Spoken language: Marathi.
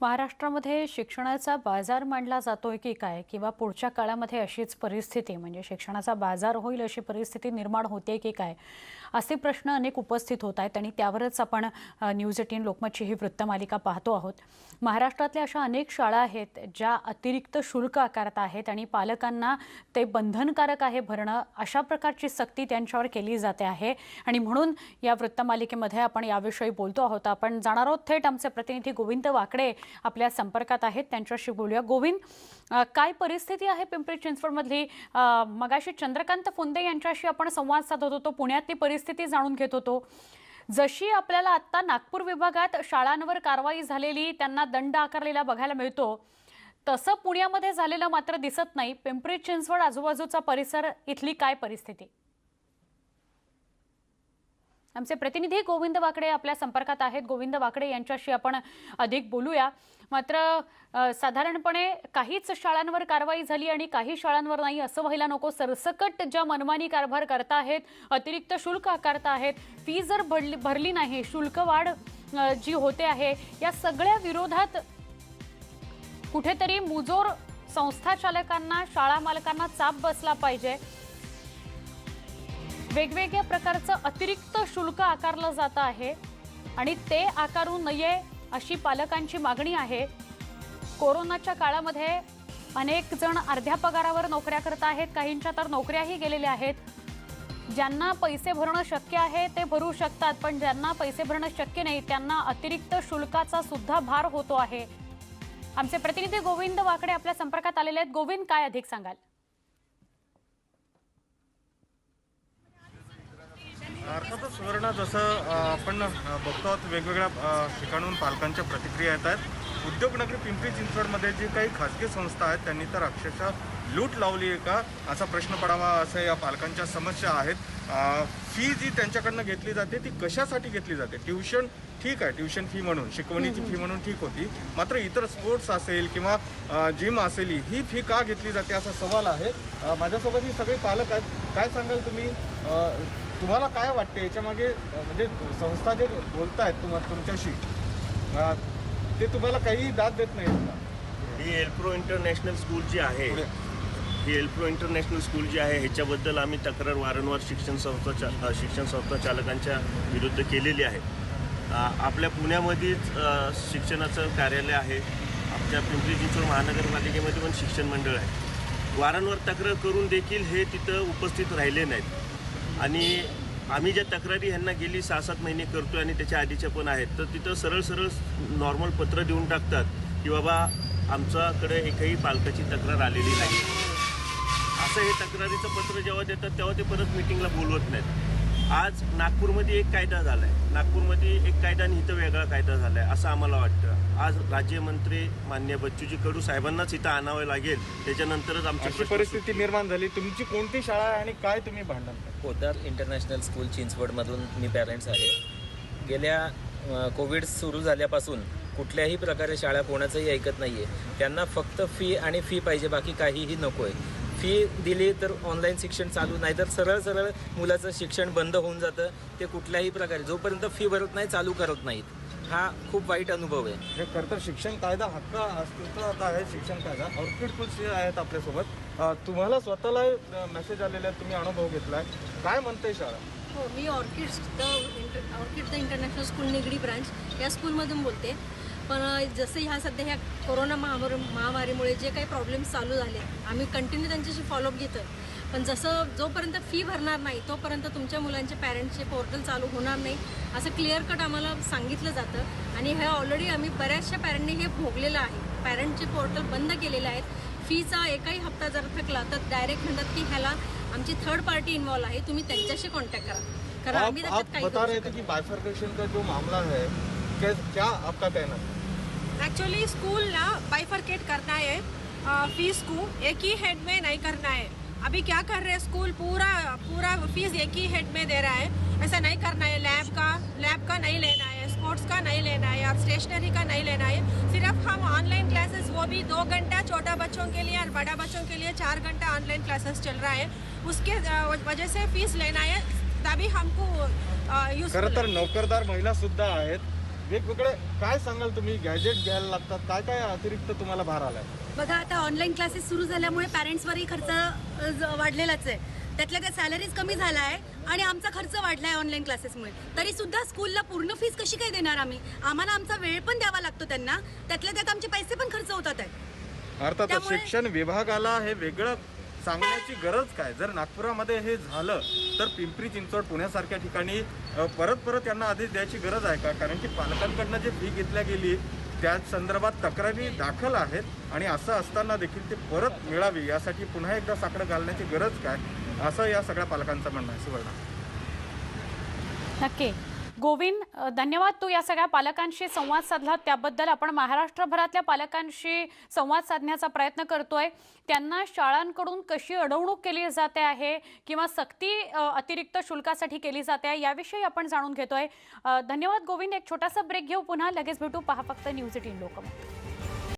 महाराष्ट्रामध्ये शिक्षणाचा बाजार मांडला जातोय की काय? किंवा पुढच्या काळामध्ये अशीच परिस्थिती म्हणजे शिक्षणाचा बाजार होईल अशी परिस्थिती निर्माण होते की काय? असे प्रश्न अनेक उपस्थित होत आहेत आणि त्यावरच आपण न्यूज एटीन लोकमतची ही वृत्तमालिका पाहतो आहोत. महाराष्ट्रातल्या अशा अनेक शाळा आहेत ज्या अतिरिक्त शुल्क आकारत आहेत आणि पालकांना ते बंधनकारक आहे भरणं अशा प्रकारची सक्ती त्यांच्यावर केली जाते आहे. आणि म्हणून या वृत्तमालिकेमध्ये आपण याविषयी बोलतो आहोत. आपण जाणार आहोत थेट आमचे प्रतिनिधी गोविंद वाकडे आपल्या संपर्कात आहेत. त्यांच्याशी बोलूया. गोविंद काय परिस्थिती आहे पिंपरी चिंचवडमधली? मगाशी चंद्रकांत फुंदे यांच्याशी आपण संवाद साधत होतो. पुण्यातली परिस्थिती जाणून घेत होतो. जशी आपल्याला आत्ता नागपूर विभागात शाळांवर कारवाई झालेली त्यांना दंड आकारलेला बघायला मिळतो तसं पुण्यामध्ये झालेलं मात्र दिसत नाही. पिंपरी चिंचवड आजूबाजूचा परिसर इथली काय परिस्थिती? आमचे प्रतिनिधी गोविंद वाकडे आपल्या संपर्कात आहेत. गोविंद वाकडे यांच्याशी आपण अधिक बोलूया. मात्र साधारणपणे काहीच शाळांवर कारवाई झाली आणि काही शाळांवर नाही असं व्हायला नको. सरसकट ज्या मनमानी कारभार करताहेत अतिरिक्त शुल्क आकारता आहेत फी जर भरली भरली नाही शुल्क वाढ जी होते आहे या सगळ्या विरोधात कुठेतरी मुजोर संस्था चालकांना शाळा मालकांना चाप बसला पाहिजे. वेगवेगळ्या प्रकारचं अतिरिक्त शुल्क आकारलं जात आहे आणि ते आकारू नये अशी पालकांची मागणी आहे. कोरोनाच्या काळामध्ये अनेक जण अर्ध्या पगारावर नोकऱ्या करत आहेत. काहींच्या तर नोकऱ्याही गेलेल्या आहेत. ज्यांना पैसे भरणं शक्य आहे ते भरू शकतात पण ज्यांना पैसे भरणं शक्य नाही त्यांना अतिरिक्त शुल्काचा सुद्धा भार होतो आहे. आमचे प्रतिनिधी गोविंद वाकडे आपल्या संपर्कात आलेले आहेत. गोविंद काय अधिक सांगाल? सुवर्ण जसं आपण बघतो आहोत वेगवेगळ्या ठिकाणून पालकांच्या प्रतिक्रिया येत आहेत. उद्योगनगरी पिंपरी चिंचवडमध्ये जी काही खाजगी संस्था आहेत त्यांनी तर अक्षरशः लूट लावली आहे का असा प्रश्न पडावा असं या पालकांच्या समस्या आहेत. फी जी त्यांच्याकडनं घेतली जाते ती कशासाठी घेतली जाते? ट्युशन ठीक आहे ट्युशन फी म्हणून शिकवणीची फी म्हणून ठीक होती. मात्र इतर स्पोर्ट्स असेल किंवा जिम असेल ही फी का घेतली जाते असा सवाल आहे. माझ्यासोबत ही सगळे पालक आहेत. काय सांगाल तुम्ही? तुम्हाला काय वाटते याच्यामागे म्हणजे संस्था जे बोलतायत तुम्हा तुमच्याशी ते तुम्हाला काही दाद देत नाही? ही एल्प्रो इंटरनॅशनल स्कूल जी आहे. ही एल्प्रो इंटरनॅशनल स्कूल जी आहे ह्याच्याबद्दल आम्ही तक्रार वारंवार शिक्षण संस्था शिक्षण संस्था चालकांच्या विरुद्ध केलेली आहे. आपल्या पुण्यामध्येच शिक्षणाचं कार्यालय आहे. आमच्या पिंपरी चिंचवड महानगरपालिकेमध्ये पण शिक्षण मंडळ आहे. वारंवार तक्रार करून देखील हे तिथं उपस्थित राहिले नाहीत. आणि आम्ही ज्या तक्रारी ह्यांना गेली सहा सात महिने करतो आणि त्याच्या आधीच्या पण आहेत तर तिथं सरळ सरळ नॉर्मल पत्र देऊन टाकतात की बाबा आमच्याकडे एकही पालकाची तक्रार आलेली नाही. असं हे तक्रारीचं पत्र जेव्हा देतात तेव्हा ते परत मिटिंगला बोलवत नाहीत. आज नागपूरमध्ये एक कायदा झाला आहे नागपूरमध्ये एक कायदा आणि इथं वेगळा कायदा झाला आहे असं आम्हाला वाटतं. आज राज्यमंत्री मान्य बच्चूजी कडू साहेबांनाच इथं आणावं लागेल. त्याच्यानंतरच आमची परिस्थिती निर्माण झाली. तुमची कोणती शाळा आहे आणि काय तुम्ही भांडण करता? पोदार इंटरनॅशनल स्कूल चिंचवडमधून मी पॅरेंट्स आहे. गेल्या कोविड सुरू झाल्यापासून कुठल्याही प्रकारे शाळा कोणाचंही ऐकत नाही आहे त्यांना फक्त फी आणि फी पाहिजे बाकी काहीही नको आहे फी दिली तर ऑनलाईन शिक्षण चालू. नाही तर सरळ सरळ मुलाचं शिक्षण बंद होऊन जातं. ते कुठल्याही प्रकारे. जोपर्यंत फी भरत नाही चालू करत नाहीत. हा खूप वाईट अनुभव आहे. हे खरं तर शिक्षण कायदा हक्क अस्तित्वात आहे शिक्षण कायदा. ऑर्किड कुल्स आहेत आपल्यासोबत. तुम्हाला स्वतःला मेसेज आलेले आहेत तुम्ही अनुभव घेतलाय. काय म्हणते शाळा? हो मी orchids the inter orchid the international school Nigdi branch या स्कूलमधून बोलते. पण जसं ह्या सध्या ह्या कोरोना महामारी महामारीमुळे जे काही प्रॉब्लेम्स चालू झाले आम्ही कंटिन्यू त्यांच्याशी फॉलोअप घेतो पण जसं जोपर्यंत फी भरणार नाही तोपर्यंत तुमच्या मुलांचे पॅरेंट्सचे पोर्टल चालू होणार नाही असं क्लिअर कट आम्हाला सांगितलं जातं. आणि हे ऑलरेडी आम्ही बऱ्याचशा पॅरेंटने हे भोगलेलं आहे. पॅरेंटचे पोर्टल बंद केलेले आहेत. फीचा एकही हप्ता जर थकला तर डायरेक्ट म्हणतात की ह्याला आमची थर्ड पार्टी इन्वॉल्व आहे. तुम्ही त्यांच्याशी कॉन्टॅक्ट करा. कारण आम्ही त्याच्यात काही बता करू रहे थे शकत कि बाइफर्केशन का जो मामला है क्या, क्या आपका कहना है? एक्चुअली स्कूल ना बाइफरकेट करना है फ़ीस को एक ही हेड में नहीं करना है। अभी क्या कर रहे हैं स्कूल पूरा पूरा फ़ीस एक ही हेड में दे रहा है। ऐसा नहीं करना है। लैब का लैब का नहीं लेना है स्पोर्ट्स का नहीं लेना है और स्टेशनरी का नहीं लेना है। सिर्फ़ हम ऑनलाइन क्लासेस वो भी दो घंटा छोटा बच्चों के लिए और बड़ा बच्चों के लिए चार घंटा ऑनलाइन क्लासेस चल रहा है। उसके वजह से फ़ीस लेना है तभी हमको खरं तर नोकरदार महिला सुद्धा आहेत वेगवेगळे काय सांगाल तुम्ही? गॅजेट घ्यायला लागतात. काय काय अतिरिक्त तुम्हाला भार आलाय? बघा आता ऑनलाईन क्लासेस सुरू झाल्यामुळे पॅरेंट्सवरही खर्च वाढलेलाच आहे. त्यातल्या काय सॅलरीज कमी झाला आहे आणि आमचा खर्च वाढला आहे ऑनलाईन क्लासेसमुळे तरी सुद्धा स्कूलला पूर्ण फीस कशी काय देणार आम्ही? आम्हाला आमचा वेळ पण द्यावा लागतो त्यांना. त्यातल्या त्यात आमचे पैसे पण खर्च होतात. आहे अर्थात त्यामुळे- शिक्षण विभागाला हे वेगळं सांगण्याची गरज काय? जर नागपुरामध्ये हे झालं तर पिंपरी चिंचवड पुण्यासारख्या ठिकाणी परत परत यांना आदेश द्यायची गरज आहे का? कारण की पालकांकडनं जे फी घेतल्या गेली त्या संदर्भात तक्रारी दाखल आहेत आणि असं असताना देखील ते परत मिळावी यासाठी पुन्हा एकदा साकडं घालण्याची गरज काय? असं या सगळ्या पालकांचं म्हणणं आहे. सुवर्णा. नक्की. गोविंद धन्यवाद. तू या सगळ्या पालकांशी संवाद साधला. त्याबद्दल आपण महाराष्ट्रभरातल्या पालकांशी संवाद साधण्याचा प्रयत्न करतोय. त्यांना शाळांकडून कशी अडवणूक केली जाते आहे किंवा सक्ती अतिरिक्त शुल्कासाठी केली जाते आहे याविषयी आपण जाणून घेतोय. धन्यवाद गोविंद. एक छोटासा ब्रेक घेऊ. पुन्हा लगेच भेटू. पहा फक्त न्यूज एटीन लोकमत.